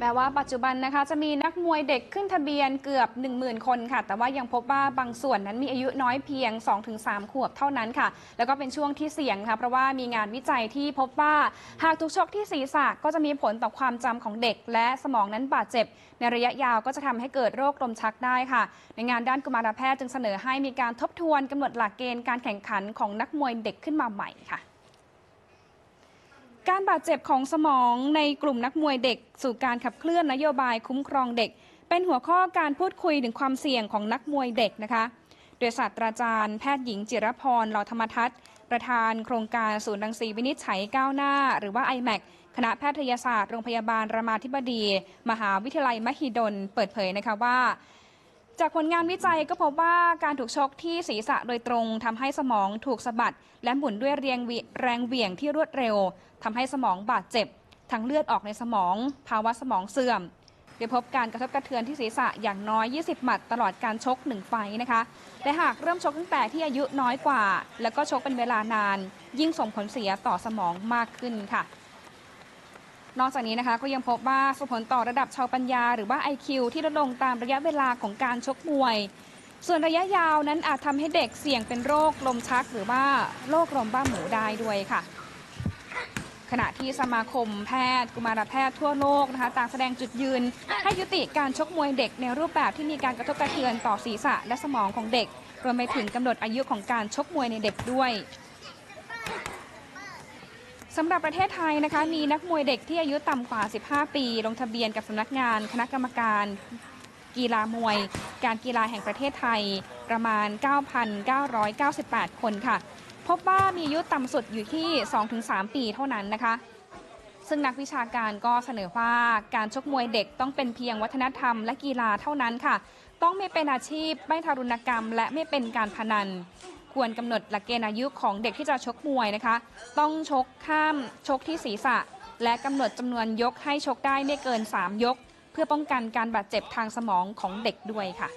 แม้ว่าปัจจุบันนะคะจะมีนักมวยเด็กขึ้นทะเบียนเกือบ 10,000 คนค่ะ แต่ว่ายังพบว่าบางส่วนนั้นมีอายุน้อยเพียง 2-3 ขวบเท่านั้นค่ะ แล้วก็เป็นช่วงที่เสี่ยงค่ะเพราะว่ามีงานวิจัยที่พบว่าหากถูกชกที่ศีรษะก็จะมีผลต่อความจำของเด็ก และสมองนั้นบาดเจ็บ ในระยะยาวก็จะทำให้เกิดโรคลมชักได้ค่ะ ในงานด้านกุมารแพทย์จึงเสนอให้มีการทบทวนกำหนดหลักเกณฑ์การแข่งขันของนักมวยเด็กขึ้นมาใหม่ค่ะ การบาดเจ็บของสมองในกลุ่มนักมวยเด็ก สู่การขับเคลื่อนนโยบายคุ้มครองเด็ก เป็นหัวข้อการพูดคุยถึงความเสี่ยงของนักมวยเด็กนะคะ โดยศาสตราจารย์แพทย์หญิงจิรพรเหล่าธรรมทัศน์ประธานโครงการศูนย์รังสีวินิจฉัยก้าวหน้า หรือว่า iMac คณะแพทยศาสตร์โรงพยาบาลรามาธิบดี มหาวิทยาลัยมหิดล เปิดเผยนะคะว่า จากผลงานวิจัยก็พบว่าการถูกชกที่ศีรษะโดยตรงทำให้สมองถูกสะบัด และหมุนด้วยเรียงแรงเหวี่ยงที่รวดเร็วทำให้สมองบาดเจ็บทั้งเลือดออกในสมอง ภาวะสมองเสื่อมโดยพบการกระทบกระเทือนที่ศีรษะอย่างน้อย 20 หมัดตลอดการชกหนึ่งไฟนะคะ และหากเริ่มชกตั้งแต่ที่อายุน้อยกว่า แล้วก็ชกเป็นเวลานาน ยิ่งส่งผลเสียต่อสมองมากขึ้นค่ะ นอกจากนี้นะคะก็ยังพบว่าส่งผลต่อระดับชาวปัญญา หรือว่า IQ ที่ลดลงตามระยะเวลาของการชกมวย ส่วนระยะยาวนั้นอาจทำให้เด็กเสี่ยงเป็นโรคลมชัก หรือว่าโรคลมบ้าหมูได้ด้วยค่ะ ขณะที่สมาคมแพทย์ กุมารแพทย์ทั่วโลกนะคะต่างแสดงจุดยืน ให้ยุติการชกมวยเด็กในรูปแบบที่มีการกระทบกระเทือนต่อศีรษะและสมองของเด็กรวมไปถึงกำหนดอายุของการชกมวยในเด็กด้วย สำหรับประเทศไทยนะคะมีนักมวยเด็กที่อายุต่ำกว่า 15 ปี ลงทะเบียนกับสำนักงานคณะกรรมการกีฬามวย การกีฬาแห่งประเทศไทยประมาณ 9,998 คนค่ะ พบว่ามีอายุต่ำสุดอยู่ที่ 2-3 ปีเท่านั้นนะคะ ซึ่งนักวิชาการก็เสนอว่าการชกมวยเด็กต้องเป็นเพียงวัฒนธรรมและกีฬาเท่านั้นค่ะ ต้องไม่เป็นอาชีพไม่ทารุณกรรม และไม่เป็นการพนัน ควรกำหนดหลักเกณฑ์อายุของเด็กที่จะชกมวยนะคะ ต้องชกข้ามชกที่ศีรษะ และกำหนดจำนวนยกให้ชกได้ไม่เกิน 3 ยก เพื่อป้องกันการบาดเจ็บทางสมองของเด็กด้วยค่ะ